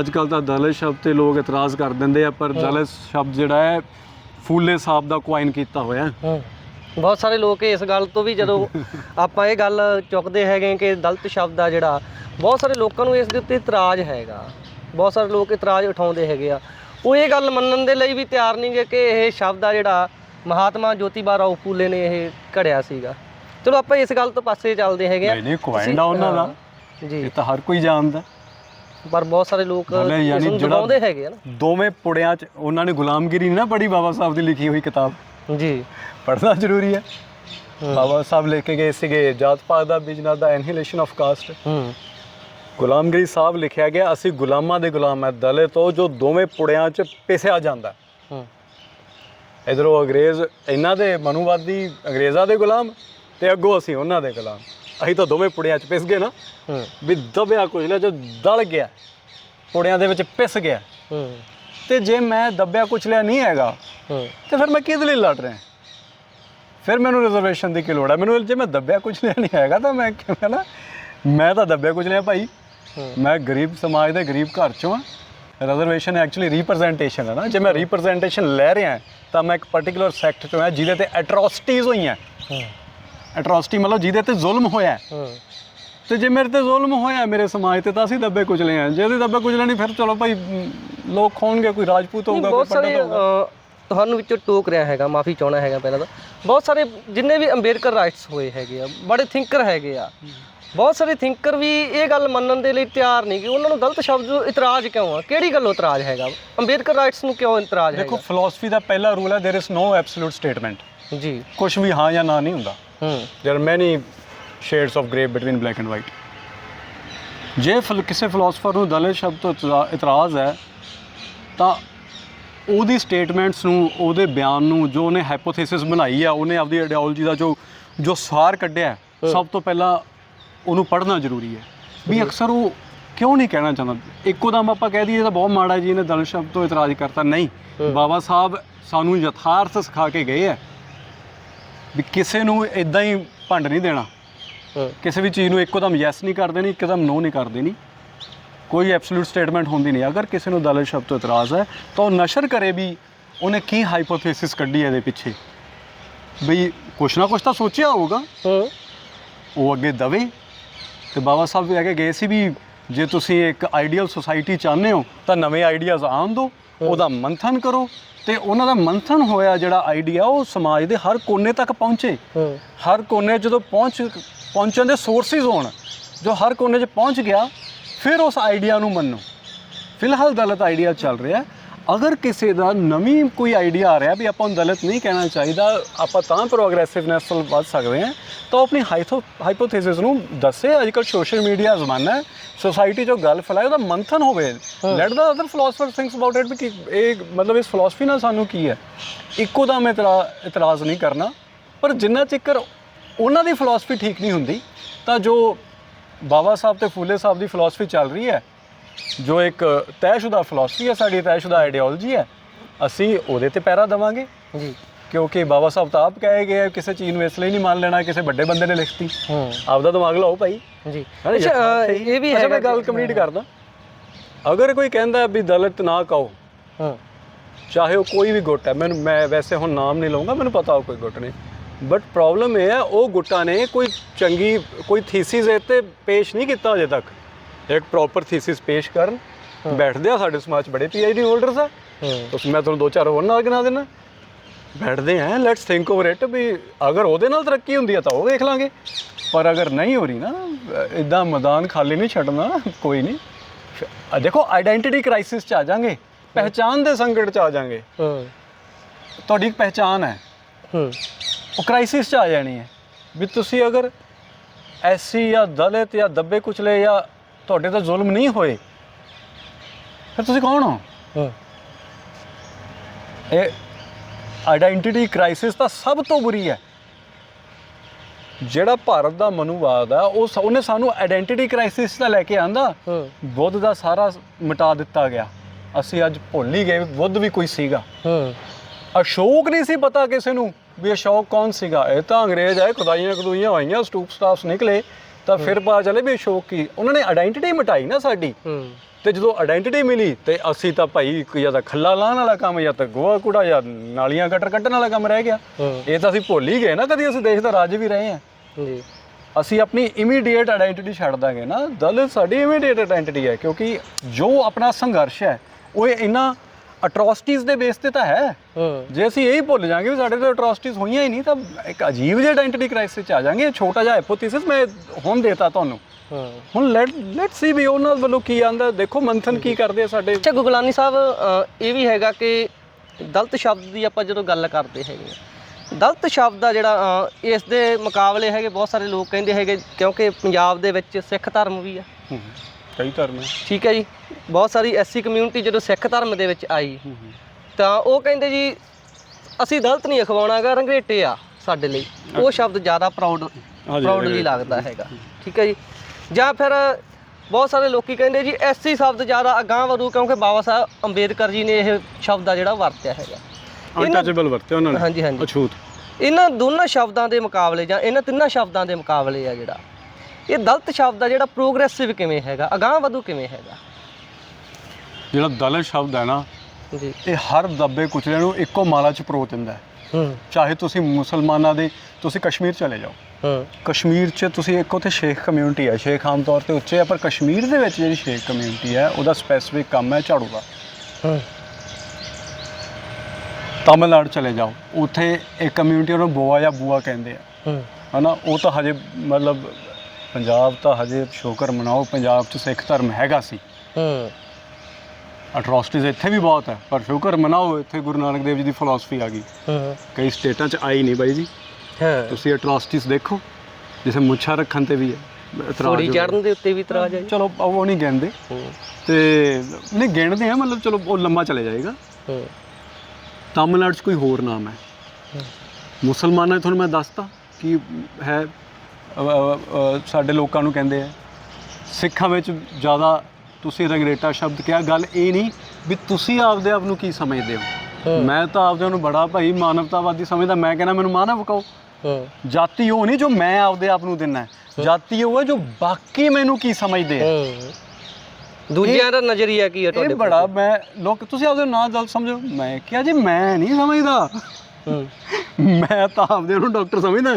ਅੱਜ ਕੱਲ ਤਾਂ ਦਲਿਤ ਸ਼ਬਦ ਤੇ ਲੋਕ ਇਤਰਾਜ਼ ਕਰ ਦਿੰਦੇ ਆ ਪਰ ਦਲਿਤ ਸ਼ਬਦ ਜਿਹੜਾ ਹੈ ਫੂਲੇ ਸਾਹਿਬ ਦਾ ਕੁਆਇਨ ਕੀਤਾ ਹੋਇਆ ਹੈ। ਹੂੰ। ਬਹੁਤ ਸਾਰੇ ਲੋਕ ਇਸ ਗੱਲ ਤੋਂ ਵੀ ਜਦੋਂ ਆਪਾਂ ਇਹ ਗੱਲ ਚੁੱਕਦੇ ਹੈਗੇ ਕਿ ਦਲਤ ਸ਼ਬਦ ਆ ਜਿਹੜਾ ਬਹੁਤ ਸਾਰੇ ਲੋਕਾਂ ਨੂੰ ਇਸ ਦੇ ਉੱਤੇ ਇਤਰਾਜ਼ ਹੈਗਾ। ਬਹੁਤ ਸਾਰੇ ਲੋਕ ਇਤਰਾਜ਼ ਉਠਾਉਂਦੇ ਹੈਗੇ ਆ। ਉਹ ਇਹ ਗੱਲ ਮੰਨਣ ਦੇ ਲਈ ਵੀ ਤਿਆਰ ਨਹੀਂਗੇ ਕਿ ਇਹ ਸ਼ਬਦ ਆ ਜਿਹੜਾ ਮਹਾਤਮਾ ਜੋਤੀਬਾ ਰਾਓ ਫੂਲੇ ਨੇ ਇਹ ਘੜਿਆ ਸੀਗਾ। ਚਲੋ ਆਪਾਂ ਇਸ ਗੱਲ ਤੋਂ ਪਾਸੇ ਚੱਲਦੇ ਹੈਗੇ ਆ। ਨਹੀਂ ਨਹੀਂ ਕੁਆਇਨ ਆ ਉਹਨਾਂ ਦਾ। ਜੀ। ਇਹ ਤਾਂ ਹਰ ਕੋਈ ਜਾਣਦਾ। ਪਰ ਬਹੁਤ ਸਾਰੇ ਲੋਕ ਇਸ ਯਾਨੀ ਨੂੰ ਜਿਹੜਾ- ਦਬਾਉਂਦੇ ਹੈਗੇ ਆ ਨਾ। ਦੋਵੇਂ ਪੁੜਿਆਂ 'ਚ ਉਹਨਾਂ ਨੇ ਗੁਲਾਮਗਿਰੀ ਨਹੀਂ ਨਾ ਪੜ੍ਹੀ ਬਾਬਾ ਸਾਹਿਬ ਦੀ ਲਿਖੀ ਹੋਈ ਕਿਤਾਬ। ਜੀ। ਪੜ੍ਹਨਾ ਜ਼ਰੂਰੀ ਹੈ। ਬਾਬਾ ਸਾਹਿਬ ਲਿਖ ਕੇ ਗਏ ਸੀਗੇ ਜਾਤ ਪਾਤ ਦਾ ਬਿਜਨਸ ਦਾ ਐਨਹੀਲੇਸ਼ਨ ਆਫ ਕਾਸਟ ਹੂੰ। ਗੁਲਾਮਗਿਰੀ ਸਾਹਿਬ ਲਿਖਿਆ ਗਿਆ ਅਸੀਂ ਗੁਲਾਮਾਂ ਦੇ ਗੁਲਾਮ ਹੈ ਦਲਿਤ ਤੋਂ ਜੋ ਦੋਵੇਂ ਪੁੜਿਆਂ 'ਚ ਪਿਸਿਆ ਜਾਂਦਾ। ਹੂੰ। ਇਧਰੋਂ ਅੰਗਰੇਜ਼ ਇਹਨਾਂ ਦੇ ਮਨੂਵਾਦੀ ਅੰਗਰੇਜ਼ਾਂ ਦੇ ਗੁਲਾਮ ਤੇ ਅੱਗੋਂ ਅਸੀਂ ਉਹਨਾਂ ਦੇ ਗੁਲਾਮ। ਅਸੀਂ ਤਾਂ ਦੋਵੇਂ ਪੁੜਿਆਂ 'ਚ ਪਿਸ ਗਏ ਨਾ। ਹੂੰ। ਵੀ ਦਬਿਆ ਕੁਝ ਨਾ ਜੋ ਦਲ ਗਿਆ ਪੁੜਿਆਂ ਦੇ ਵਿੱਚ ਪਿਸ ਗਿਆ। ਹੂੰ। ਤੇ ਜੇ ਮੈਂ ਦੱਬਿਆ ਕੁਚਲਿਆ ਨਹੀਂ ਹੈਗਾ ਹੂੰ। ਤੇ ਫਿਰ ਮੈਂ ਕਿਹਦੇ ਲਈ ਲੜ ਰਿਹਾ? ਫਿਰ ਮੈਨੂੰ ਰਿਜ਼ਰਵੇਸ਼ਨ ਦੀ ਕੀ ਲੋੜ ਹੈ? ਮੈਨੂੰ ਜੇ ਮੈਂ ਦੱਬਿਆ ਕੁਚਲਿਆ ਨਹੀਂ ਹੈਗਾ ਤਾਂ ਮੈਂ ਕਿਵੇਂ ਨਾ ਮੈਂ ਤਾਂ ਦੱਬਿਆ ਕੁਚਲਿਆ ਭਾਈ। ਹੂੰ। ਮੈਂ ਗਰੀਬ ਸਮਾਜ ਦੇ ਗਰੀਬ ਘਰ ਚੋਂ ਆ। ਰਿਜ਼ਰਵੇਸ਼ਨ ਐਕਚੁਅਲੀ ਰਿਪਰੈਜ਼ੈਂਟੇਸ਼ਨ ਹੈ ਨਾ। ਜੇ ਮੈਂ ਰਿਪਰੈਜ਼ੈਂਟੇਸ਼ਨ ਲੈ ਰਿਹਾ ਤਾਂ ਮੈਂ ਇੱਕ ਪਾਰਟਿਕੂਲਰ ਸੈਕਟ ਚੋਂ ਆ ਜਿਹਦੇ ਤੇ ਐਟਰੋਸਿਟੀਜ਼ ਹੋਈਆਂ। ਹੂੰ। ਐਟਰੋਸਿਟੀ ਮਤਲਬ ਜਿਹਦੇ ਤੇ ਜ਼ੁਲਮ ਹੋਇਆ ਹੈ। ਹੂੰ। ਤੇ ਜੇ ਮੇਰੇ ਤੇ ਜ਼ੁਲਮ ਹੋਇਆ ਮੇਰੇ ਸਮਾਜ ਤੇ ਤਾਂ ਅਸੀਂ ਦੱਬੇ ਕੁਚਲੇ ਆ ਜੇ ਅਸੀਂ ਦੱਬੇ ਕੁਚਲੇ ਨਹੀਂ ਫਿਰ ਚਲੋ ਭਾਈ ਮ, ਲੋਕ ਹੋਣਗੇ ਕੋਈ ਰਾਜਪੂਤ ਨਹੀਂ, ਹੋਊਗਾ ਕੋਈ ਬਹੁਤ ਸਾਰੇ ਪੰਡਤ ਹੋਊਗਾ। ਅ, ਤੁਹਾਨੂੰ ਵਿੱਚੋਂ ਟੋਕ ਰਿਹਾ ਹੈਗਾ ਮਾਫੀ ਚਾਹਣਾ ਹੈਗਾ ਪਹਿਲਾਂ ਤਾਂ। ਬਹੁਤ ਸਾਰੇ ਜਿੰਨੇ ਵੀ ਅੰਬੇਡਕਰ ਰਾਈਟਸ ਹੋਏ ਹੈਗੇ ਆ ਬੜੇ ਥਿੰਕਰ ਹੈਗੇ ਆ। ਬਹੁਤ ਸਾਰੇ ਥਿੰਕਰ ਵੀ ਇਹ ਗੱਲ ਮੰਨਣ ਦੇ ਲਈ ਤਿਆਰ ਨਹੀਂ ਕਿ ਉਹਨਾਂ ਨੂੰ ਗਲਤ ਸ਼ਬਦ ਨੂੰ ਇਤਰਾਜ਼ ਕਿਉਂ ਆ ਕਿਹੜੀ ਗੱਲੋਂ ਇਤਰਾਜ਼ ਹੈਗਾ ਅੰਬੇਡਕਰ ਰਾਈਟਸ ਨੂੰ ਕਿਉਂ ਇਤਰਾਜ਼ ਦੇਖੋ ਹੈਗਾ ਫਿਲਾਸਫੀ ਦਾ ਪਹਿਲਾ ਰੂਲ ਹੈ there is no absolute statement ਜੀ ਕੁਝ ਵੀ ਹਾਂ ਜਾਂ ਨਾ ਨਹੀਂ ਹੁੰਦਾ ਹੂੰ there are many shades of grey between black and white ਜੇ ਫਿਲ- ਕਿਸੇ ਫਿਲਾਸਫਰ ਨੂੰ ਦਲਿਤ ਸ਼ਬਦ ਤੋਂ ਇਤਰਾ- ਇਤਰਾਜ਼ ਹੈ ਤਾਂ ਉਹਦੀ ਸਟੇਟਮੈਂਟਸ ਨੂੰ ਉਹਦੇ ਬਿਆਨ ਨੂੰ ਜੋ ਉਹਨੇ ਹਾਈਪੋਥੇਸਿਸ ਬਣਾਈ ਆ ਉਹਨੇ ਆਪਦੀ ਆਈਡੀਓਲੋਜੀ ਦਾ ਜੋ ਜੋ ਸਾਰ ਕੱਢਿਆ ਹੈ, ਸਭ ਤੋਂ ਪਹਿਲਾਂ ਉਹਨੂੰ ਪੜ੍ਹਨਾ ਜ਼ਰੂਰੀ ਹੈ। ਵੀ ਅਕਸਰ ਉਹ ਕਿਉਂ ਨਹੀਂ ਕਹਿਣਾ ਚਾਹੁੰਦਾ? ਇੱਕੋ ਦਮ ਆਪਾਂ ਕਹਿ ਦਈਏ ਤਾਂ ਬਹੁਤ ਮਾੜਾ ਜੀ ਇਹਨੇ ਦਲਿਤ ਸ਼ਬਦ ਤੋਂ ਇਤਰਾਜ਼ ਕਰਤਾ। ਨਹੀਂ ਬਾਬਾ ਸਾਹਿਬ ਸਾਨੂੰ ਯਥਾਰਥ ਸਿਖਾ ਕੇ ਗਏ ਹੈ ਵੀ ਕਿਸੇ ਨੂੰ ਇਦਾਂ ਹੀ ਭੰਡ ਨਹੀਂ ਦੇਣਾ। ਕਿਸੇ ਵੀ ਚੀਜ਼ ਨੂੰ ਇੱਕੋ ਦਮ ਯੈਸ ਨਹੀਂ ਕਰ ਦੇਣੀ ਇੱਕਦਮ ਨੋ ਨਹੀਂ ਕਰ ਦੇਣੀ। ਕੋਈ ਐਬਸੋਲੂਟ ਸਟੇਟਮੈਂਟ ਹੁੰਦੀ ਨਹੀਂ। ਅਗਰ ਕਿਸੇ ਨੂੰ ਦਲਿਤ ਸ਼ਬਦ ਤੋਂ ਇਤਰਾਜ਼ ਹੈ ਤਾਂ ਉਹ ਨਸ਼ਰ ਕਰੇ ਵੀ ਉਹਨੇ ਕੀ ਹਾਈਪੋਥੇਸਿਸ ਕੱਢੀ ਹੈ ਇਹਦੇ ਪਿੱਛੇ। ਬਈ ਕੁਛ ਨਾ ਕੁਛ ਤਾਂ ਸੋਚਿਆ ਹੋਊਗਾ। ਉਹ ਅੱਗੇ ਦਵੇ। ਤੇ ਬਾਬਾ ਸਾਹਿਬ ਵੀ ਕਹਿ ਕੇ ਗਏ ਸੀ ਵੀ ਜੇ ਤੁਸੀਂ ਇੱਕ ਆਈਡੀਅਲ ਸੁਸਾਇਟੀ ਚਾਹੁੰਦੇ ਹੋ ਤਾਂ ਨਵੇਂ ਆਈਡੀਆਜ਼ ਆਉਣ ਦਿਓ ਉਹਦਾ ਮੰਥਨ ਕਰੋ। ਤੇ ਉਹਨਾਂ ਦਾ ਮੰਥਨ ਹੋਇਆ ਜਿਹੜਾ ਆਈਡੀਆ ਉਹ ਸਮਾਜ ਦੇ ਹਰ ਕੋਨੇ ਤੱਕ ਪਹੁੰਚੇ। ਹਰ ਕੋਨੇ ਜਦੋਂ ਪਹੁੰਚ ਪਹੁੰਚਣ ਦੇ ਸੋਰਸਿਸ ਹੋਣ ਜੋ ਹਰ ਕੋਨੇ 'ਚ ਪਹੁੰਚ ਗਿਆ ਫਿਰ ਉਸ ਆਈਡੀਆ ਨੂੰ ਮੰਨੋ। ਫਿਲਹਾਲ ਦਲਿਤ ਆਈਡੀਆ ਚੱਲ ਰਿਹਾ। ਅਗਰ ਕਿਸੇ ਦਾ ਨਵੀਂ ਕੋਈ ਆਈਡੀਆ ਆ ਰਿਹਾ ਵੀ ਆਪਾਂ ਨੂੰ ਦਲਿਤ ਨਹੀਂ ਕਹਿਣਾ ਚਾਹੀਦਾ ਆਪਾਂ ਤਾਂ ਪ੍ਰੋਗਰੈਸਿਵਨੈਸ ਵੱਲ ਵੱਧ ਸਕਦੇ ਹਾਂ ਤਾਂ ਆਪਣੀ ਹਾਈਪੋਥੇਸਿਸ ਨੂੰ ਦੱਸੇ। ਅੱਜਕੱਲ ਸੋਸ਼ਲ ਮੀਡੀਆ ਜ਼ਮਾਨਾ ਹੈ ਸੋਸਾਇਟੀ 'ਚੋਂ ਗੱਲ ਫੈਲਾਏ ਉਹਦਾ ਮੰਥਨ ਹੋਵੇ। Let the other philosopher thinks about it ਵੀ ਕਿ ਇਹ ਮਤਲਬ ਇਸ ਫਿਲਾਸਫੀ ਨਾਲ ਸਾਨੂੰ ਕੀ ਹੈ? ਇੱਕੋ ਦਮ ਇਤਰਾ- ਇਤਰਾਜ਼ ਨਹੀਂ ਕਰਨਾ। ਪਰ ਜਿੰਨਾ ਚਿਕਰ ਉਹਨਾਂ ਦੀ ਫਿਲਾਸਫੀ ਠੀਕ ਨਹੀਂ ਹੁੰਦੀ ਤਾਂ ਜੋ ਬਾਬਾ ਸਾਹਿਬ ਤੇ ਫੂਲੇ ਸਾਹਿਬ ਦੀ ਫਿਲਾਸਫੀ ਚੱਲ ਰਹੀ ਹੈ ਜੋ ਇੱਕ ਤੈਅਸ਼ੁਦਾ ਫਿਲਾਸਫੀ ਹੈ ਸਾਡੀ ਤੈਅਸ਼ੁਦਾ ਆਈਡੀਓਲੋਜੀ ਹੈ ਅਸੀਂ ਉਹਦੇ ਤੇ ਪੈਰਾ ਦੇਵਾਂਗੇ। ਜੀ। ਕਿਉਂਕਿ ਬਾਬਾ ਸਾਹਿਬ ਤਾਂ ਆਪ ਕਹੇ ਗਏ ਕਿਸੇ ਚੀਜ਼ ਨੂੰ ਇਸ ਲਈ ਨਹੀਂ ਮੰਨ ਲੈਣਾ ਕਿਸੇ ਵੱਡੇ ਬੰਦੇ ਨੇ ਲਿਖਤੀ। ਹੂੰ। ਆਪਦਾ ਦਿਮਾਗ ਲਾਓ ਭਾਈ। ਜੀ। ਹੈ? ਅੱਛਾ ਇਹ ਵੀ ਹੈਗਾ ਮੈਂ ਗੱਲ ਕੰਪਲੀਟ ਕਰਦਾ। ਅਗਰ ਕੋਈ ਕਹਿੰਦਾ ਵੀ ਦਲਿਤ ਨਾ ਕਹੋ ਹੂੰ। ਚਾਹੇ ਉਹ ਕੋਈ ਵੀ ਗੁੱਟ ਹੈ ਮੈਨੂੰ ਮੈਂ ਵੈਸੇ ਹੁਣ ਨਾਮ ਨਹੀਂ ਲਵਾਂਗਾ ਮੈਨੂੰ ਪਤਾ ਉਹ ਕੋਈ ਗੁੱਟ ਨਹੀਂ। ਬਟ ਪ੍ਰੋਬਲਮ ਇਹ ਹੈ ਉਹ ਗੁੱਟਾਂ ਨੇ ਕੋਈ ਚੰਗੀ ਕੋਈ ਥੀਸਿਸ ਇੱਥੇ ਪੇਸ਼ ਨਹੀਂ ਕੀਤਾ ਅਜੇ ਤੱਕ। ਇੱਕ ਪ੍ਰੋਪਰ ਥੀਸਿਸ ਪੇਸ਼ ਕਰਨ। ਬੈਠਦੇ ਆ ਸਾਡੇ ਸਮਾਜ 'ਚ ਬੜੇ ਪੀਐਚਡੀ ਹੋਲਡਰਸ ਆ। ਤੁਸੀਂ ਮੈਂ ਤੁਹਾਨੂੰ ਦੋ ਚਾਰ ਹੋਰ ਨਾਲ ਗਿਣਾ ਦੇਣਾ ਬੈਠਦੇ ਆ ਲੈਟਸ ਥਿੰਕ ਓਵਰ ਇਟ ਵੀ ਅਗਰ ਉਹਦੇ ਨਾਲ ਤਰੱਕੀ ਹੁੰਦੀ ਹੈ ਤਾਂ ਉਹ ਵੇਖ ਲਾਂਗੇ। ਪਰ ਅਗਰ ਨਹੀਂ ਹੋ ਰਹੀ ਨਾ ਇਦਾਂ ਮੈਦਾਨ ਖਾਲੀ ਨਹੀਂ ਛੱਡਣਾ ਕੋਈ ਨਹੀਂ। ਅ, ਦੇਖੋ ਆਇਡੈਂਟੀਟੀ ਕ੍ਰਾਈਸਿਸ ਚ ਆ ਜਾਾਂਗੇ। ਪਹਿਚਾਨ ਦੇ ਸੰਕਟ ਚ ਆ ਜਾਾਂਗੇ। ਹੂੰ। ਤੁਹਾਡੀ ਇੱਕ ਪਹਿਚਾਨ ਹੈ। ਹੂੰ। ਉਹ ਕ੍ਰਾਈਸਿਸ ਚ ਆ ਜਾਣੀ ਹੈ। ਵੀ ਤੁਸੀਂ ਅਗਰ ਐਸੀ ਜਾਂ ਦਲਿਤ ਜਾਂ ਦੱਬੇ ਕੁਚਲੇ ਜਾਂ ਤੁਹਾਡੇ ਤੇ ਜ਼ੁਲਮ ਨਹੀਂ ਹੋਏ। ਫਿਰ ਤੁਸੀਂ ਕੌਣ ਹੋ? ਇਹ ਆਇਡੈਂਟੀਟੀ ਕ੍ਰਾਈਸਿਸ ਤਾਂ ਸਭ ਤੋਂ ਬੁਰੀ ਹੈ। ਜਿਹੜਾ ਭਾਰਤ ਦਾ ਮਨੂਵਾਦ ਆ ਉਹ ਸ- ਉਹਨੇ ਸਾਨੂੰ ਆਇਡੈਂਟੀਟੀ ਕ੍ਰਾਈਸਿਸ ਦਾ ਲੈ ਕੇ ਆਂਦਾ। ਬੁੱਧ ਦਾ ਸਾਰਾ ਮਿਟਾ ਦਿੱਤਾ ਗਿਆ। ਅਸੀਂ ਅੱਜ ਭੁੱਲ ਹੀ ਗਏ ਵੀ ਬੁੱਧ ਵੀ ਕੋਈ ਸੀਗਾ। ਹੂੰ। ਅਸ਼ੋਕ ਨਹੀਂ ਸੀ ਪਤਾ ਕਿਸੇ ਨੂੰ ਵੀ ਅਸ਼ੋਕ ਕੌਣ ਸੀਗਾ। ਇਹ ਤਾਂ ਅੰਗਰੇਜ਼ ਆਏ ਖੁਦਾਈਆਂ ਖੁਦੂਈਆਂ ਹੋਈਆਂ ਸਟੂਪ ਸਟਾਫਸ ਨਿਕਲੇ। ਤਾਂ ਫਿਰ ਪਤਾ ਚੱਲੇ ਵੀ ਅਸ਼ੋਕ ਕੀ? ਉਹਨਾਂ ਨੇ ਆਇਡੈਂਟੀਟੀ ਮਿਟਾਈ ਨਾ ਸਾਡੀ। ਤੇ ਜਦੋਂ ਆਇਡੈਂਟੀਟੀ ਮਿਲੀ ਤੇ ਅਸੀਂ ਤਾਂ ਭਾਈ ਜਾਂ ਤਾਂ ਖੱਲਾ ਲਾਣ ਵਾਲਾ ਕੰਮ ਜਾਂ ਤਾਂ ਗੋਹਾ ਕੂੜਾ ਜਾਂ ਨਾਲੀਆਂ ਗਟਰ ਕੱਢਣ ਵਾਲਾ ਕੰਮ ਰਹਿ ਗਿਆ। ਇਹ ਤਾਂ ਅਸੀਂ ਭੁੱਲ ਹੀ ਗਏ ਨਾ ਕਦੀ ਅਸੀਂ ਦੇਸ਼ ਦਾ ਰਾਜ ਵੀ ਰਹੇ ਹਾਂ। ਜੀ। ਅਸੀਂ ਆਪਣੀ ਇਮੀਡੀਏਟ ਆਇਡੈਂਟੀਟੀ ਛੱਡ ਦਾਂਗੇ ਨਾ। ਦਲਿਤ ਸਾਡੀ ਇਮੀਡੀਏਟ ਆਇਡੈਂਟੀਟੀ ਹੈ ਕਿਉਂਕਿ ਜੋ ਆਪਣਾ ਸੰਘਰਸ਼ ਹੈ ਉਹ ਇਹਨਾਂ ਅਟਰੋਸਿਟੀਜ਼ ਦੇ ਬੇਸ ਤੇ ਤਾਂ ਹੈ। ਜੇ ਅਸੀਂ ਇਹ ਭੁੱਲ ਜਾਾਂਗੇ ਵੀ ਸਾਡੇ ਤੇ ਅਟਰੋਸਿਟੀਜ਼ ਹੋਈਆਂ ਹੀ ਨਹੀਂ ਤਾਂ ਇੱਕ ਅਜੀਬ ਜਿਹਾ ਆਇਡੈਂਟੀਟੀ ਕ੍ਰਾਈਸਿਸ ਚ ਆ ਜਾਾਂਗੇ ਛੋਟਾ ਜਿਹਾ ਹਾਈਪੋਥੀਸਿਸ ਮੈਂ ਹੁਣ ਦੇਤਾ ਤੁਹਾਨੂੰ। ਹੁਣ ਲੈਟ ਲੈਟ ਸੀ ਵੀ ਉਹਨਾਂ ਵੱਲੋਂ ਕੀ ਆਂਦਾ ਦੇਖੋ ਮੰਥਨ ਕੀ ਕਰਦੇ ਆ ਸਾਡੇ। ਅੱਛਾ ਗੁਗਲਾਨੀ ਸਾਹਿਬ ਇਹ ਵੀ ਹੈਗਾ ਕਿ ਦਲਤ ਸ਼ਬਦ ਦੀ ਆਪਾਂ ਜਦੋਂ ਗੱਲ ਕਰਦੇ ਹੈਗੇ ਹਾਂ, ਦਲਤ ਸ਼ਬਦ ਆ ਜਿਹੜਾ ਇਸ ਦੇ ਮੁਕਾਬਲੇ ਹੈਗੇ ਬਹੁਤ ਸਾਰੇ ਲੋਕ ਕਹਿੰਦੇ ਹੈਗੇ ਕਿਉਂਕਿ ਪੰਜਾਬ ਦੇ ਵਿੱਚ ਸਿੱਖ ਧਰਮ ਵੀ ਆ। ਹੂੰ, ਕਈ ਧਰਮ ਹੈ। ਠੀਕ ਹੈ ਜੀ। ਬਹੁਤ ਸਾਰੀ ਐਸੀ ਕਮਿਊਨਿਟੀ ਜਦੋਂ ਸਿੱਖ ਧਰਮ ਦੇ ਵਿੱਚ ਆਈ ਤਾਂ ਉਹ ਕਹਿੰਦੇ ਜੀ ਅਸੀਂ ਦਲਤ ਨਹੀਂ ਅਖਵਾਉਣਾਗਾ ਰੰਗਰੇਟੇ ਆ ਸਾਡੇ ਲਈ। ਉਹ ਸ਼ਬਦ ਜ਼ਿਆਦਾ ਪ੍ਰਾਊਡ ਪ੍ਰਾਊਡਲੀ ਲੱਗਦਾ ਹੈਗਾ। ਠੀਕ ਹੈ ਜੀ। ਜਾਂ ਫਿਰ ਬਹੁਤ ਸਾਰੇ ਲੋਕੀ ਕਹਿੰਦੇ ਜੀ ਐਸੀ ਸ਼ਬਦ ਜ਼ਿਆਦਾ ਅਗਾਂਹ ਵਧੂ ਕਿਉਂਕਿ ਬਾਬਾ ਸਾਹਿਬ ਅੰਬੇਦਕਰ ਜੀ ਨੇ ਇਹ ਸ਼ਬਦ ਆ ਜਿਹੜਾ ਵਰਤਿਆ ਹੈਗਾ। ਅਨਟਚੇਬਲ ਵਰਤੇ ਉਹਨਾਂ ਨੇ। ਹਾਂਜੀ ਹਾਂਜੀ। ਅਛੂਤ। ਇਹਨਾਂ ਦੋਨਾਂ ਸ਼ਬਦਾਂ ਦੇ ਮੁਕਾਬਲੇ ਜਾਂ ਇਹਨਾਂ ਤਿੰਨਾਂ ਸ਼ਬਦਾਂ ਦੇ ਮੁਕਾਬਲੇ ਆ ਜਿਹੜਾ ਇਹ ਦਲਤ ਸ਼ਬਦ ਆ ਜਿਹੜਾ ਪ੍ਰੋਗਰੈਸਿਵ ਕਿਵੇਂ ਹੈਗਾ? ਅਗਾਂਹ ਵਧੂ ਕਿਵੇਂ ਹੈਗਾ? ਜਿਹੜਾ ਦਲਿਤ ਸ਼ਬਦ ਹੈ ਨਾ ਜੀ। ਇਹ ਹਰ ਦੱਬੇ ਕੁਚਲੇ ਨੂੰ ਇੱਕੋ ਮਾਲਾ ਚ ਪਰੋ ਦਿੰਦਾ ਹੈ। ਹੂੰ। ਚਾਹੇ ਤੁਸੀਂ ਮੁਸਲਮਾਨਾਂ ਦੇ ਤੁਸੀਂ ਕਸ਼ਮੀਰ ਚਲੇ ਜਾਓ। ਹੂੰ। ਕਸ਼ਮੀਰ 'ਚ ਤੁਸੀਂ ਇੱਕ ਉੱਥੇ ਸ਼ੇਖ ਕਮਿਊਨਿਟੀ ਹੈ। ਸ਼ੇਖ ਆਮ ਤੌਰ ਤੇ ਉੱਚੇ ਹੈ ਪਰ ਕਸ਼ਮੀਰ ਦੇ ਵਿੱਚ ਜਿਹੜੀ ਸ਼ੇਖ ਕਮਿਊਨਿਟੀ ਹੈ ਉਹਦਾ ਸਪੈਸੀਫਿਕ ਕੰਮ ਹੈ ਝਾੜੂ ਦਾ ਹੂੰ। ਤਾਮਿਲਨਾਡੂ ਚਲੇ ਜਾਓ। ਉੱਥੇ ਇੱਕ ਕਮਿਊਨਿਟੀ ਉਹਨੂੰ ਬੋਆ ਜਾਂ ਬੂਆ ਕਹਿੰਦੇ ਆ। ਹੂੰ। ਹਨਾ ਉਹ ਤਾਂ ਹਜੇ ਮਤਲਬ ਪੰਜਾਬ ਤਾਂ ਹਜੇ ਸ਼ੋਕਰ ਮਨਾਓ ਪੰਜਾਬ 'ਚ ਸਿੱਖ ਧਰਮ ਹੈਗਾ ਸੀ। ਹੂੰ। ਅਟਰੋਸਿਟੀਜ਼ ਇੱਥੇ ਵੀ ਬਹੁਤ ਹੈ ਪਰ ਸ਼ੁਕਰ ਮਨਾਓ ਇੱਥੇ ਗੁਰੂ ਨਾਨਕ ਦੇਵ ਜੀ ਦੀ ਫਿਲਾਸਫੀ ਆ ਗਈ। ਹੂੰ। ਕਈ ਸਟੇਟਾਂ 'ਚ ਆਈ ਨਹੀਂ ਬਾਈ ਜੀ। ਹਾਂ। ਤੁਸੀਂ ਅਟਰੋਸਿਟੀਜ਼ ਦੇਖੋ ਜਿਵੇਂ ਮੁੱਛਾਂ ਰੱਖਣ ਤੇ ਵੀ ਹੈ ਥੋੜੀ ਚੜਨ ਦੇ ਉੱਤੇ ਵੀ ਇਤਰਾਜ਼ ਹੈ ਚਲੋ ਉਹ ਨਹੀਂ ਗਿਣਦੇ। ਤੇ ਨਹੀਂ ਗਿਣਦੇ ਆ ਮਤਲਬ ਚਲੋ ਉਹ ਲੰਮਾ ਚਲੇ ਜਾਏਗਾ। ਹੂੰ। ਤਾਮਿਲਨਾਡੂ 'ਚ ਕੋਈ ਹੋਰ ਨਾਮ ਹੈ। ਮੁਸਲਮਾਨਾਂ ਤੁਹਾਨੂੰ ਮੈਂ ਦੱਸਤਾ ਕਿ ਹੈ ਸਾਡੇ ਲੋਕਾਂ ਨੂੰ ਕਹਿੰਦੇ ਆ ਸਿੱਖਾਂ ਵਿੱਚ ਜ਼ਿਆਦਾ ਤੁਸੀਂ ਰੰਗਰੇਟਾ ਸ਼ਬਦ ਕਿਹਾ ਗੱਲ ਇਹ ਨਹੀਂ ਵੀ ਤੁਸੀਂ ਆਪਦੇ ਆਪ ਨੂੰ ਕੀ ਸਮਝਦੇ ਹੋ। ਮੈਂ ਤਾਂ ਆਪਦੇ ਨੂੰ ਬੜਾ ਭਾਈ ਮਾਨਵਤਾਵਾਦੀ ਸਮਝਦਾ ਮੈਂ ਕਹਿੰਦਾ ਮੈਨੂੰ ਮਾਨਵ ਕਹੋ। ਜਾਤੀ ਉਹ ਨਹੀਂ ਜੋ ਮੈਂ ਆਪਦੇ ਆਪ ਨੂੰ ਦਿੰਨਾ। ਜਾਤੀ ਉਹ ਹੈ ਜੋ ਬਾਕੀ ਮੈਨੂੰ ਕੀ ਸਮਝਦੇ ਆ। ਦੂਜਿਆਂ ਦਾ ਨਜ਼ਰੀਆ ਕੀ ਹੈ ਇਹ ਤੁਹਾਡੇ ਬੜਾ ਮੈਂ ਲੋਕ ਤੁਸੀਂ ਆਪਦੇ ਨਾਂ ਗਲਤ ਸਮਝੋ। ਮੈਂ ਕਿਹਾ ਜੀ ਮੈਂ ਨਹੀਂ ਸਮਝਦਾ। ਮੈਂ ਤਾਂ ਆਪਦੇ ਨੂੰ ਡਾਕਟਰ ਸਮਝਦਾ।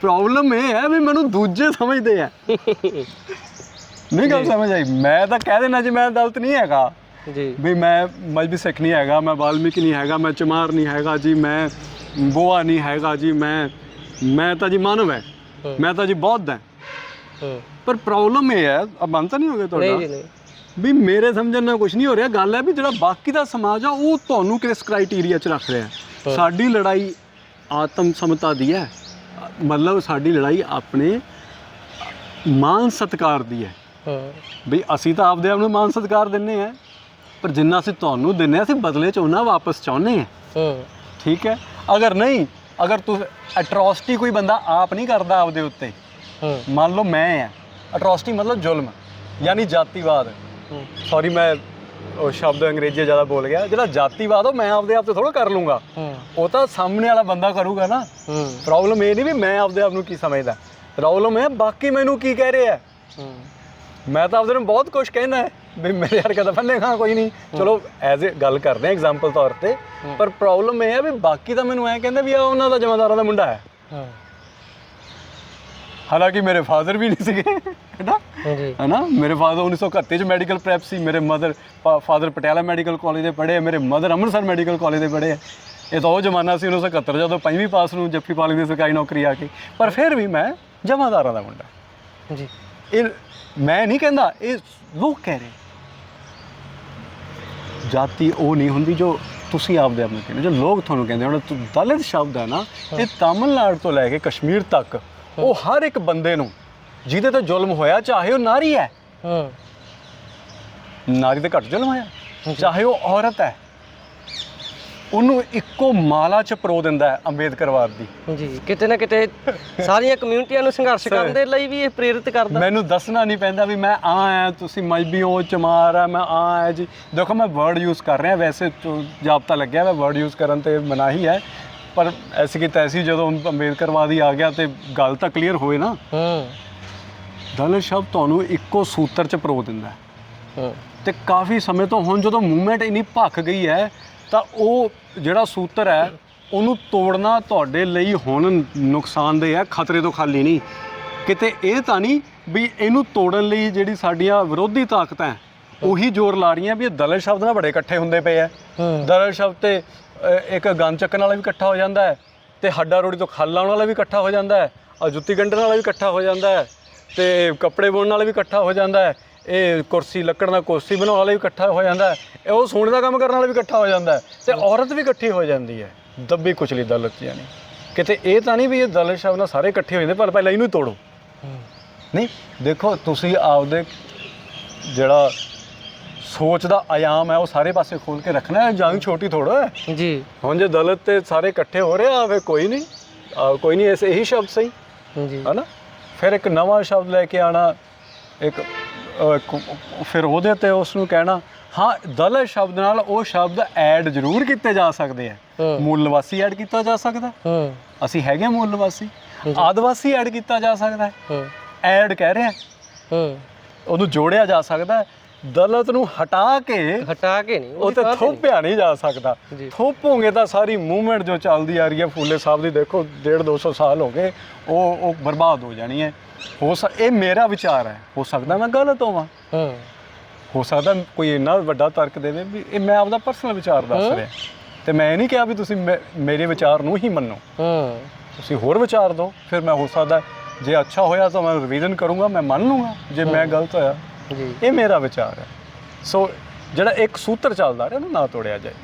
ਪ੍ਰੋਬਲਮ ਇਹ ਹੈ ਵੀ ਮੈਨੂੰ ਦੂਜੇ ਸਮਝਦੇ ਆ। ਨਹੀਂ ਗੱਲ ਸਮਝ ਆਈ। ਮੈਂ ਤਾਂ ਕਹਿ ਦੇਣਾ ਜੀ ਮੈਂ ਦਲਤ ਨਹੀਂ ਹੈਗਾ। ਜੀ। ਵੀ ਮੈਂ ਮਜਬੀ ਸਿੱਖ ਨਹੀਂ ਹੈਗਾ ਮੈਂ ਵਾਲਮੀਕ ਨਹੀਂ ਹੈਗਾ ਮੈਂ ਚਮਾਰ ਨਹੀਂ ਹੈਗਾ ਜੀ ਮੈਂ ਬੋਆ ਨਹੀਂ ਹੈਗਾ ਜੀ ਮੈਂ ਮੈਂ ਤਾਂ ਜੀ ਮਾਨਵ ਹੈ। ਮੈਂ ਤਾਂ ਜੀ ਬੌਧ ਹੈ। ਪਰ ਪ੍ਰੋਬਲਮ ਇਹ ਹੈ ਅਬ ਬੰਦ ਤਾਂ ਨਹੀਂ ਹੋ ਗਿਆ ਨਹੀਂ ਤੁਹਾਡਾ ਜੀ ਨਹੀਂ। ਵੀ ਮੇਰੇ ਸਮਝਣ ਨਾਲ ਕੁਝ ਨਹੀਂ ਹੋ ਰਿਹਾ। ਗੱਲ ਹੈ ਵੀ ਜਿਹੜਾ ਬਾਕੀ ਦਾ ਸਮਾਜ ਆ ਉਹ ਤੁਹਾਨੂੰ ਕਿਸ ਕ੍ਰਾਈਟੇਰੀਆ 'ਚ ਰੱਖ ਰਿਹਾ। ਸਾਡੀ ਲੜਾਈ ਆਤਮ ਸਮਤਾ ਦੀ ਹੈ। ਮਤਲਬ ਸਾਡੀ ਲੜਾਈ ਆਪਣੇ ਮਾਨ ਸਤਕਾਰ ਦੀ ਹੈ। ਹੂੰ। ਵੀ ਅਸੀਂ ਤਾਂ ਆਪਦੇ ਆਪ ਨੂੰ ਮਾਨ ਸਤਕਾਰ ਦਿੰਨੇ ਆ ਪਰ ਜਿੰਨਾ ਅਸੀਂ ਤੁਹਾਨੂੰ ਦਿੰਨੇ ਆ ਅਸੀਂ ਬਦਲੇ 'ਚ ਉਹਨਾਂ ਵਾਪਸ ਚਾਹੁੰਦੇ ਆ। ਹੂੰ। ਠੀਕ ਹੈ? ਅਗਰ ਨਹੀਂ ਅਗਰ ਤੁਸੀਂ ਅਟਰੋਸਿਟੀ ਕੋਈ ਬੰਦਾ ਆਪ ਨਹੀਂ ਕਰਦਾ ਆਪਦੇ ਉੱਤੇ ਹੂੰ। ਮੰਨ ਲਓ ਮੈਂ ਆ। ਅਟਰੋਸਿਟੀ ਮਤਲਬ ਜ਼ੁਲਮ ਯਾਨੀ ਜਾਤੀਵਾਦ। ਸੌਰੀ ਮੈਂ ਉਹ ਸ਼ਬਦ ਅੰਗਰੇਜ਼ੀ ਜ਼ਿਆਦਾ ਬੋਲ ਗਿਆ। ਜਿਹੜਾ ਜਾਤੀਵਾਦ ਉਹ ਮੈਂ ਆਪਦੇ ਆਪ ਤੇ ਥੋੜਾ ਕਰ ਲੂੰਗਾ। ਉਹ ਤਾਂ ਸਾਹਮਣੇ ਵਾਲਾ ਬੰਦਾ ਕਰੂਗਾ ਨਾ। ਪ੍ਰੋਬਲਮ ਇਹ ਨਹੀਂ ਵੀ ਮੈਂ ਆਪਦੇ ਆਪ ਨੂੰ ਕੀ ਸਮਝਦਾ। ਪ੍ਰੋਬਲਮ ਹੈ ਬਾਕੀ ਮੈਨੂੰ ਕੀ ਕਹਿ ਰਿਹਾ? ਹੈ। ਮੈਂ ਤਾਂ ਆਪਦੇ ਨੂੰ ਬਹੁਤ ਕੁਝ ਕਹਿਣਾ ਹੈ ਵੀ ਮੇਰੇ ਹਰਕਤ ਫੰਨੇ ਖਾਂ ਕੋਈ ਨਹੀਂ। ਚਲੋ ਐਜ਼ ਅ ਗੱਲ ਕਰਦੇ ਆ ਐਗਜ਼ਾਮਪਲ ਤੌਰ ਤੇ। ਪਰ ਪ੍ਰੋਬਲਮ ਇਹ ਹੈ ਵੀ ਬਾਕੀ ਤਾਂ ਮੈਨੂੰ ਐ ਕਹਿੰਦੇ ਵੀ ਆ ਉਹਨਾਂ ਦਾ ਜਮਾਦਾਰਾਂ ਦਾ ਮੁੰਡਾ ਹਾਂ। ਹਾਲਾਂਕਿ ਮੇਰੇ ਫਾਦਰ ਵੀ ਨਹੀਂ ਸੀਗੇ ਹੈਨਾ ਜੀ ਹੈਨਾ ਮੇਰੇ ਫਾਦਰ 1931 ਚ ਮੈਡੀਕਲ ਪ੍ਰੈਪ ਸੀ ਮੇਰੇ mother father Patiala medical college ਦੇ ਪੜ੍ਹੇ ਮੇਰੇ ਮਦਰ ਅੰਮ੍ਰਿਤਸਰ ਮੈਡੀਕਲ ਕਾਲਜ ਦੇ ਪੜ੍ਹੇ ਇਹ ਤਾਂ ਉਹ ਜ਼ਮਾਨਾ ਸੀ 1971 ਜਦੋਂ ਪੰਜਵੀਂ ਪਾਸ ਨੂੰ ਜੱਫੀ ਪਾਲੀ ਦੀ ਸਰਕਾਰੀ ਨੌਕਰੀ ਆ ਗਈ ਪਰ ਫਿਰ ਵੀ ਮੈਂ ਜਮਾਦਾਰਾਂ ਦਾ ਮੁੰਡਾ। ਜੀ ਇਹ ਮੈਂ ਨਹੀਂ ਕਹਿੰਦਾ ਇਹ ਲੋਕ ਕਹਿ ਰਹੇ ਜਾਤੀ ਉਹ ਨਹੀਂ ਹੁੰਦੀ ਜੋ ਤੁਸੀਂ ਆਪਦੇ ਆਪ ਨੂੰ ਕਹਿੰਦੇ ਜੋ ਲੋਕ ਤੁਹਾਨੂੰ ਕਹਿੰਦੇ ਹੁਣ ਤੁ- ਦਲਿਤ ਸ਼ਬਦ ਹੈ ਨਾ ਇਹ ਤਾਮਿਲਨਾਡੂ ਤੋਂ ਲੈ ਕੇ ਕਸ਼ਮੀਰ ਤੱਕ ਉਹ ਹਰ ਇੱਕ ਬੰਦੇ ਨੂੰ ਜਿਹਦੇ ਤੇ ਜ਼ੁਲਮ ਹੋਇਆ ਚਾਹੇ ਉਹ ਨਾਰੀ ਹੈ। ਹੂੰ। ਨਾਰੀ ਤੇ ਘੱਟ ਜ਼ੁਲਮ ਹੋਇਆ। ਚਾਹੇ ਉਹ ਔਰਤ ਹੈ। ਉਹਨੂੰ ਇੱਕੋ ਮਾਲਾ ਚ ਪਰੋ ਦਿੰਦਾ ਹੈ ਅੰਬੇਦਕਰਵਾਦ ਦੀ। ਜੀ ਕਿਤੇ ਨਾ ਕਿਤੇ ਸਾਰੀਆਂ ਕਮਿਊਨਿਟੀਆਂ ਨੂੰ ਸੰਘਰਸ਼ ਕਰਨ ਦੇ ਲਈ ਵੀ ਇਹ ਪ੍ਰੇਰਿਤ ਕਰਦਾ। ਮੈਨੂੰ ਦੱਸਣਾ ਨਹੀਂ ਪੈਂਦਾ ਵੀ ਮੈਂ ਆ ਆ ਤੁਸੀਂ ਮਜਬੀ ਹੋ ਚਮਾਰ ਆ ਮੈਂ ਆ ਆ ਜੀ। ਦੇਖੋ ਮੈਂ ਵਰਡ ਯੂਜ਼ ਕਰ ਰਿਹਾ ਵੈਸੇ ਤਾਂ ਜਾਬਤਾ ਲੱਗਿਆ ਮੈਂ ਵਰਡ ਯੂਜ਼ ਕਰਨ ਤੇ ਮਨਾਹੀ ਹੈ। ਪਰ ਐਸੀ ਕਿ ਤੈਸੀ ਜਦੋਂ ਅੰਬੇਦਕਰਵਾਦੀ ਆ ਗਿਆ ਤੇ ਗੱਲ ਤਾਂ ਕਲੀਅਰ ਹੋਏ ਨਾ ਹੂੰ। ਦਲਿਤ ਸ਼ਬਦ ਤੁਹਾਨੂੰ ਇੱਕੋ ਸੂਤਰ ਚ ਪਰੋ ਦਿੰਦਾ ਹੈ। ਤੇ ਕਾਫੀ ਸਮੇਂ ਤੋਂ ਹੁਣ ਜਦੋਂ ਮੂਵਮੈਂਟ ਇੰਨੀ ਭੱਖ ਗਈ ਹੈ ਤਾਂ ਉਹ ਜਿਹੜਾ ਸੂਤਰ ਹੈ ਉਹਨੂੰ ਤੋੜਨਾ ਤੁਹਾਡੇ ਲਈ ਹੁਣ ਨੁਕਸਾਨਦੇਹ ਹੈ ਖਤਰੇ ਤੋਂ ਖਾਲੀ ਨਹੀਂ। ਕਿਤੇ ਇਹ ਤਾਂ ਨਹੀਂ ਵੀ ਇਹਨੂੰ ਤੋੜਨ ਲਈ ਜਿਹੜੀ ਸਾਡੀਆਂ ਵਿਰੋਧੀ ਤਾਕਤਾਂ ਉਹੀ ਜ਼ੋਰ ਲਾ ਰਹੀਆਂ ਵੀ ਇਹ ਦਲਤ ਸ਼ਬਦ ਨਾਲ ਬੜੇ ਇਕੱਠੇ ਹੁੰਦੇ ਪਏ ਆ ਹੂੰ। ਦਲਤ ਸ਼ਬਦ ਤੇ ਅ, ਇੱਕ ਗਨ ਚੱਕਣ ਵਾਲਾ ਵੀ ਇਕੱਠਾ ਹੋ ਜਾਂਦਾ ਹੈ ਤੇ ਹੱਡਾ ਰੋੜੀ ਤੋਂ ਖੱਲ ਲਾਉਣ ਵਾਲਾ ਵੀ ਇਕੱਠਾ ਹੋ ਜਾਂਦਾ ਹੈ ਆ ਜੁੱਤੀ ਗੰਢਣ ਵਾਲਾ ਵੀ ਇਕੱਠਾ ਹੋ ਜਾਂਦਾ ਹੈ ਤੇ ਕੱਪੜੇ ਬੁਣਨ ਵਾਲਾ ਵੀ ਇਕੱਠਾ ਹੋ ਜਾਂਦਾ ਹੈ ਇਹ ਕੁਰਸੀ ਲੱਕੜ ਨਾਲ ਕੁਰਸੀ ਬਣਾਉਣ ਵਾਲਾ ਵੀ ਇਕੱਠਾ ਹੋ ਜਾਂਦਾ ਹੈ ਇਹ ਉਹ ਸੋਨੇ ਦਾ ਕੰਮ ਕਰਨ ਵਾਲਾ ਵੀ ਇਕੱਠਾ ਹੋ ਜਾਂਦਾ ਹੈ ਤੇ ਔਰਤ ਵੀ ਇਕੱਠੀ ਹੋ ਜਾਂਦੀ ਹੈ ਦੱਬੀ ਕੁਚਲੀ ਦਲਤ ਯਾਨੀ ਕਿਤੇ ਇਹ ਤਾਂ ਨਹੀਂ ਵੀ ਇਹ ਦਲਤ ਸ਼ਬਦ ਨਾਲ ਸਾਰੇ ਇਕੱਠੇ ਹੋ ਜਾਂਦੇ ਪਰ ਪਹਿਲਾਂ ਇਹਨੂੰ ਹੀ ਤੋੜੋ। ਨਹੀਂ ਦੇਖੋ ਤੁਸੀਂ ਆਪਦੇ ਜਿਹੜਾ ਸੋਚ ਦਾ ਆਯਾਮ ਹੈ ਉਹ ਸਾਰੇ ਪਾਸੇ ਖੋਲ ਕੇ ਰੱਖਣਾ ਹੈ ਜੰਗ ਛੋਟੀ ਥੋੜਾ ਹੈ। ਜੀ। ਹੁਣ ਜੇ ਦਲਤ ਤੇ ਸਾਰੇ ਇਕੱਠੇ ਹੋ ਰਹੇ ਆ ਫੇ ਕੋਈ ਨਹੀਂ। ਆ, ਕੋਈ ਨਹੀਂ ਐਸੇ ਇਹੀ ਸ਼ਬਦ ਸਹੀ। ਜੀ। ਹਨਾ? ਫਿਰ ਇੱਕ ਨਵਾਂ ਸ਼ਬਦ ਲੈ ਕੇ ਆਣਾ ਇੱਕ ਫਿਰ ਉਹਦੇ ਤੇ ਉਸ ਨੂੰ ਕਹਿਣਾ ਹਾਂ ਦਲਤ ਸ਼ਬਦ ਨਾਲ ਉਹ ਸ਼ਬਦ ਐਡ ਜ਼ਰੂਰ ਕੀਤੇ ਜਾ ਸਕਦੇ ਆ। ਹੂੰ। ਮੂਲ ਨਿਵਾਸੀ ਐਡ ਕੀਤਾ ਜਾ ਸਕਦਾ। ਹੂੰ। ਅਸੀਂ ਹੈਗੇ ਹਾਂ ਮੂਲ ਨਿਵਾਸੀ। ਆਦਿਵਾਸੀ ਐਡ ਕੀਤਾ ਜਾ ਸਕਦਾ। ਹੈ। ਹੂੰ ਐਡ ਕਹਿ ਰਹੇ ਆ। ਹੂੰ। ਉਹਨੂੰ ਜੋੜਿਆ ਜਾ ਸਕਦਾ। ਹੈ ਦਲਤ ਨੂੰ ਹਟਾ ਕੇ ਹਟਾ ਕੇ ਨਹੀਂ ਉਹ ਤੇ ਥੋਪਿਆ ਨਹੀਂ ਜਾ ਸਕਦਾ। ਥੋਪੋਗੇ ਤਾਂ ਸਾਰੀ ਮੂਵਮੈਂਟ ਜੋ ਚੱਲਦੀ ਆ ਰਹੀ ਹੈ ਫੂਲੇ ਸਾਹਿਬ ਦੀ ਦੇਖੋ 1.5 200 ਸਾਲ ਹੋ ਗਏ ਉਹ ਉਹ ਬਰਬਾਦ ਹੋ ਜਾਣੀ ਹੈ। ਹੋ ਸਕ ਇਹ ਮੇਰਾ ਵਿਚਾਰ ਹੈ। ਹੋ ਸਕਦਾ ਮੈਂ ਗਲਤ ਹੋਵਾਂ। ਹੂੰ। ਹੋ ਸਕਦਾ ਕੋਈ ਇੰਨਾ ਵੱਡਾ ਤਰਕ ਦੇਵੇ ਵੀ ਇਹ ਮੈਂ ਆਪਦਾ ਪਰਸਨਲ ਵਿਚਾਰ ਦੱਸ ਰਿਹਾ। ਤੇ ਮੈਂ ਇਹ ਨਹੀਂ ਕਿਹਾ ਵੀ ਤੁਸੀਂ ਮੇਰੇ ਵਿਚਾਰ ਨੂੰ ਹੀ ਮੰਨੋ। ਹੂੰ। ਤੁਸੀਂ ਹੋਰ ਵਿਚਾਰ ਦਿਓ ਫਿਰ ਮੈਂ ਹੋ ਸਕਦਾ ਜੇ ਅੱਛਾ ਹੋਇਆ ਤਾਂ ਮੈਂ ਰਿਵੀਜ਼ਨ ਕਰੂੰਗਾ ਮੈਂ ਮੰਨ ਲੂੰਗਾ ਜੇ ਮੈਂ ਗਲਤ ਹੋਇਆ। ਜੀ ਇਹ ਮੇਰਾ ਵਿਚਾਰ ਹੈ। ਸੋ ਜਿਹੜਾ ਇੱਕ ਸੂਤਰ ਚੱਲਦਾ ਰਿਹਾ ਉਹਨੂੰ ਨਾ ਤੋੜਿਆ ਜਾਏ।